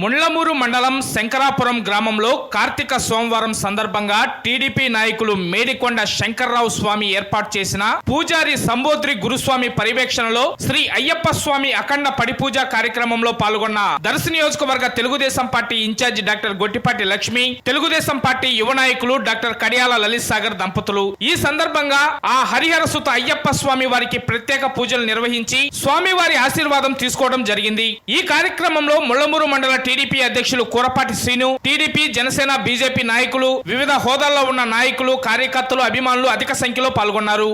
ముళ్ళమూరు మండలం శంకరాపురం గ్రామంలో కార్తీక సోమవారం సందర్భంగా టీడీపీ నాయకులు మేడికొండ శంకర్రావు స్వామి ఏర్పాటు చేసిన పూజారి సంబోద్రి గురుస్వామి పర్యవేక్షణలో శ్రీ అయ్యప్ప స్వామి అఖండ పడిపూజ కార్యక్రమంలో పాల్గొన్న దర్శి నియోజకవర్గ Telugudesam party incharge doctor Gottipati Lakshmi Telugudesam party యువ నాయకులు డాక్టర్ కడియాల లలిత్ సాగర్ దంపతులు. ఈ సందర్భంగా ఆ హరిహర సుత అయ్యప్ప స్వామి వారికి ప్రత్యేక పూజలు నిర్వహించి స్వామివారి ఆశీర్వాదం తీసుకోవడం జరిగింది. ఈ కార్యక్రమంలో ముళ్ళమూరు మండల టీడీపీ అధ్యక్షులు కూరపాటి శ్రీను టీడీపీ జనసేన బీజేపీ నాయకులు వివిధ హోదాల్లో ఉన్న నాయకులు కార్యకర్తలు అభిమానులు అధిక సంఖ్యలో పాల్గొన్నారు.